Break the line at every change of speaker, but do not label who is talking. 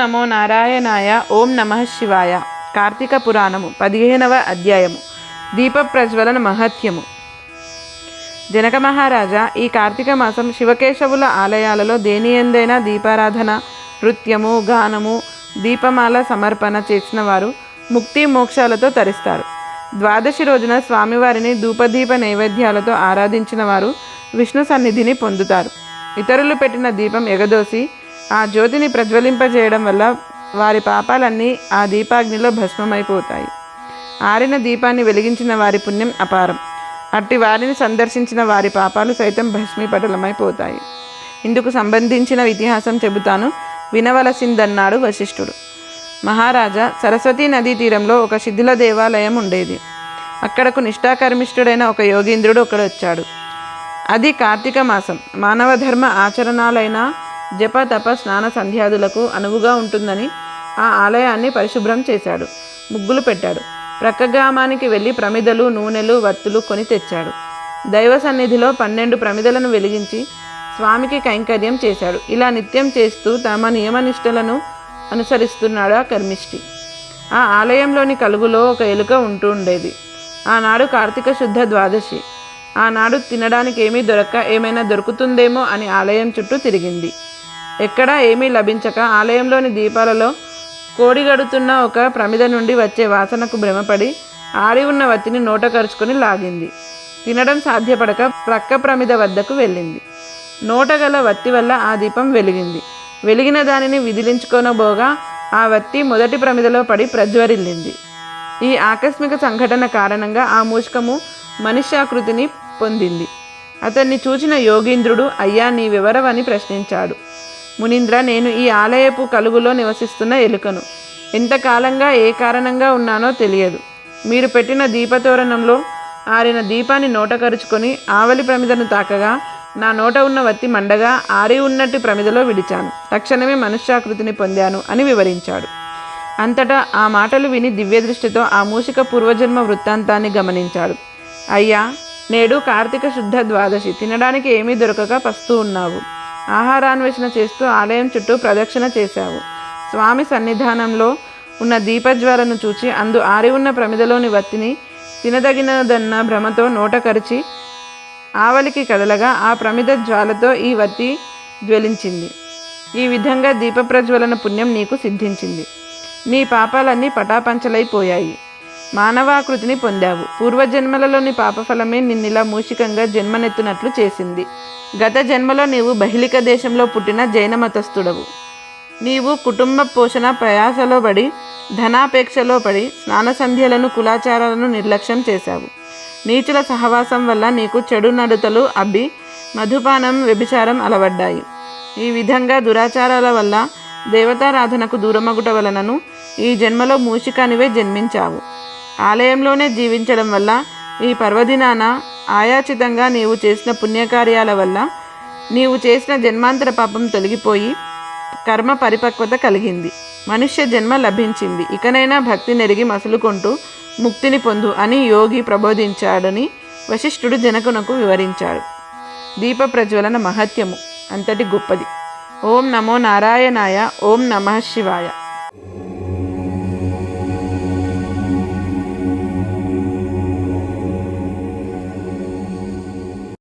నమో నారాయణాయ ఓం నమ శివాయ. కార్తీక పురాణము పదిహేనవ అధ్యాయము. దీప ప్రజ్వలన మహత్యము. జనక మహారాజా ఈ కార్తీక మాసం శివకేశవుల ఆలయాలలో దేనియందైనా దీపారాధన నృత్యము గానము దీపమాల సమర్పణ చేసిన వారు ముక్తి మోక్షాలతో తరిస్తారు. ద్వాదశి రోజున స్వామివారిని ధూపదీప నైవేద్యాలతో ఆరాధించిన వారు విష్ణు సన్నిధిని పొందుతారు. ఇతరులు పెట్టిన దీపం ఎగదోసి ఆ జ్యోతిని ప్రజ్వలింపజేయడం వల్ల వారి పాపాలన్నీ ఆ దీపాగ్నిలో భస్మమైపోతాయి. ఆరిన దీపాన్ని వెలిగించిన వారి పుణ్యం అపారం. అట్టి వారిని సందర్శించిన వారి పాపాలు సైతం భస్మీపటలమైపోతాయి. ఇందుకు సంబంధించిన ఇతిహాసం చెబుతాను. వినవలసిందన్నాడు వశిష్ఠుడు. మహారాజా సరస్వతీ నదీ తీరంలో ఒక శిథిల దేవాలయం ఉండేది. అక్కడకు నిష్ఠాకర్మిష్ఠుడైన ఒక యోగీంద్రుడు ఒకడు వచ్చాడు అది కార్తీక మాసం. మానవ ధర్మ ఆచరణాలైన జప తప స్నాన సంధ్యాదులకు అనువుగా ఉంటుందని ఆ ఆలయాన్ని పరిశుభ్రం చేశాడు. ముగ్గులు పెట్టాడు. ప్రక్క గ్రామానికి వెళ్ళి ప్రమిదలు నూనెలు వత్తులు కొని తెచ్చాడు. దైవ సన్నిధిలో పన్నెండు ప్రమిదలను వెలిగించి స్వామికి కైంకర్యం చేశాడు. ఇలా నిత్యం చేస్తూ తమ నియమనిష్టలను అనుసరిస్తున్నాడు ఆ కర్మిష్టి. ఆ ఆలయంలోని కలుగులో ఒక ఎలుక ఉంటూ ఉండేది. ఆనాడు కార్తీక శుద్ధ ద్వాదశి. ఆనాడు తినడానికి ఏమీ దొరక్క ఏమైనా దొరుకుతుందేమో అని ఆలయం చుట్టూ తిరిగింది. ఎక్కడా ఏమీ లభించక ఆలయంలోని దీపాలలో కోడిగడుతున్న ఒక ప్రమిద నుండి వచ్చే వాసనకు భ్రమపడి ఆరి ఉన్న వత్తిని నోట కరుచుకొని లాగింది. తినడం సాధ్యపడక ప్రక్క ప్రమిద వద్దకు వెళ్ళింది. నోట గల వత్తి వల్ల ఆ దీపం వెలిగింది. వెలిగిన దానిని విదిలించుకొనబోగా ఆ వత్తి మొదటి ప్రమిదలో పడి ప్రజ్వరిల్లింది. ఈ ఆకస్మిక సంఘటన కారణంగా ఆ మూషకము మనుష్యాకృతిని పొందింది. అతన్ని చూచిన యోగీంద్రుడు అయ్యా నీ వివరమని ప్రశ్నించాడు. మునీంద్ర నేను ఈ ఆలయపు కలుగులో నివసిస్తున్న ఎలుకను. ఎంతకాలంగా ఏ కారణంగా ఉన్నానో తెలియదు. మీరు పెట్టిన దీపతోరణంలో ఆరిన దీపాన్ని నోట కరుచుకొని ఆవలి ప్రమిదను తాకగా నా నోట ఉన్న వత్తి మండగా ఆరి ఉన్నట్టు ప్రమిదలో విడిచాను. తక్షణమే మనుష్యాకృతిని పొందాను అని వివరించాడు. అంతటా ఆ మాటలు విని దివ్య దృష్టితో ఆ మూషిక పూర్వజన్మ వృత్తాంతాన్ని గమనించాడు. అయ్యా నేడు కార్తీక శుద్ధ ద్వాదశి. తినడానికి ఏమీ దొరకక పస్తూ ఉన్నావు. ఆహారాన్వేషణ చేస్తూ ఆలయం చుట్టూ ప్రదక్షిణ చేశావు. స్వామి సన్నిధానంలో ఉన్న దీపజ్వాలను చూచి అందు ఆరి ఉన్న ప్రమిదలోని వత్తిని తినదగినదన్న భ్రమతో నోట కరిచి ఆవలికి కదలగా ఆ ప్రమిద జ్వాలతో ఈ వత్తి జ్వలించింది. ఈ విధంగా దీపప్రజ్వలన పుణ్యం నీకు సిద్ధించింది. నీ పాపాలన్నీ పటాపంచలైపోయాయి. మానవాకృతిని పొందావు. పూర్వజన్మలలోని పాపఫలమే నిన్నిలా మూషికంగా జన్మనెత్తునట్లు చేసింది. గత జన్మలో నీవు బహిలిక దేశంలో పుట్టిన జైన మతస్థుడవు. నీవు కుటుంబ పోషణ ప్రయాసలో పడి ధనాపేక్షలో పడి స్నాన సంధ్యలను కులాచారాలను నిర్లక్ష్యం చేశావు. నీచుల సహవాసం వల్ల నీకు చెడు నడుతలు అబ్బి మధుపానం వ్యభిచారం అలవడ్డాయి. ఈ విధంగా దురాచారాల వల్ల దేవతారాధనకు దూరమగుట వలనను ఈ జన్మలో మూషికానివే జన్మించావు. ఆలయంలోనే జీవించడం వల్ల ఈ పర్వదినాన ఆయాచితంగా నీవు చేసిన పుణ్యకార్యాల వల్ల నీవు చేసిన జన్మాంతర పాపం తొలగిపోయి కర్మ పరిపక్వత కలిగింది. మనుష్య జన్మ లభించింది. ఇకనైనా భక్తి నెరిగి మసులుకుంటూ ముక్తిని పొందు అని యోగి ప్రబోధించాడని వశిష్ఠుడు జనకునకు వివరించాడు. దీప ప్రజ్వలన మహత్యము అంతటి గొప్పది. ఓం నమో నారాయణాయ ఓం నమ శివాయ.